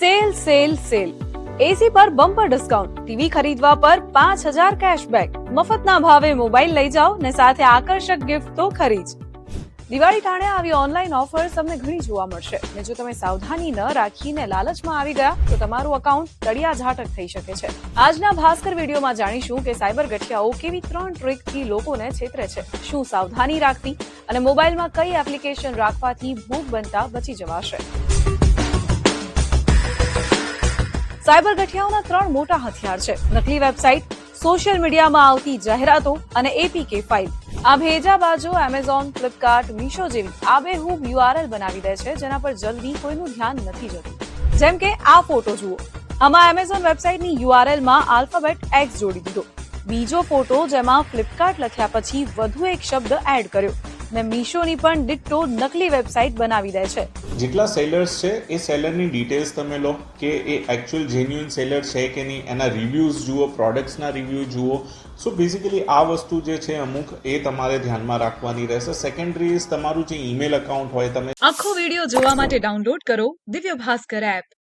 Sale sale sale એસી પર bumper discount TV ખરીદવા પર પાંચ હજાર કેશબેક મફતના ભાવે મોબાઈલ લઈ જાઓ ને સાથે આકર્ષક ગિફ્ટ તો ખરી જ દિવાળી ટાણે આવી ઓનલાઈન ઓફર્સ તમને ઘણી જોવા મળશે. ને જો તમે સાવધાની ન રાખીને લાલચમાં આવી ગયા, તો તમારું અકાઉન્ટ તળિયા ઝાટક થઈ શકે છે. આજના ભાસ્કર વિડીયોમાં જાણીશું કે સાયબર ગઠિયાઓ કેવી ત્રણ ટ્રીકથી લોકોને છેતરે છે. શું સાવધાની રાખવી અને મોબાઈલમાં કઈ એપ્લિકેશન રાખવાથી ભૂખ બનતા બચી જવાશે? સાયબર ગઠિયાઓના ત્રણ મોટા હથિયાર છે. નકલી વેબસાઇટ, સોશિયલ મીડિયામાં આવતી જાહેરાતો અને એપીકે ફાઇલ. આ ભેજાબાજો એમેઝોન ફ્લિપકાર્ટ મીશો જેવી આબેહૂબ યુઆરએલ બનાવી દે છે, જેના પર જલ્દી કોઈનું ધ્યાન નથી જતું. જેમ કે આ ફોટો જુઓ. આમાં એમેઝોન વેબસાઇટની યુઆરએલમાં આલ્ફાબેટ એક્સ જોડી દીધો. બીજો ફોટો, જેમાં ફ્લિપકાર્ટ લખ્યા પછી વધુ એક શબ્દ એડ કર્યો. ને મીશોની પણ ડિટ્ટો નકલી વેબસાઇટ બનાવી દે છે. જેટલા સેલર્સ છે એ સેલરની ડિટેલ્સ તમે લો કે એ એકચ્યુઅલ જેન્યુઅન સેલર છે કે નહીં એના રિવ્યૂઝ જુઓ પ્રોડક્ટ્સના રિવ્યૂ જુઓ. સો બેઝિકલી આ વસ્તુ જે છે અમુક એ તમારે ધ્યાનમાં રાખવાની રહેશે. સેકન્ડરી ઇઝ તમારું જે ઈમેલ અકાઉન્ટ હોય તમે આખો વીડિયો જોવા માટે ડાઉનલોડ કરો દિવ્ય ભાસ્કર એપ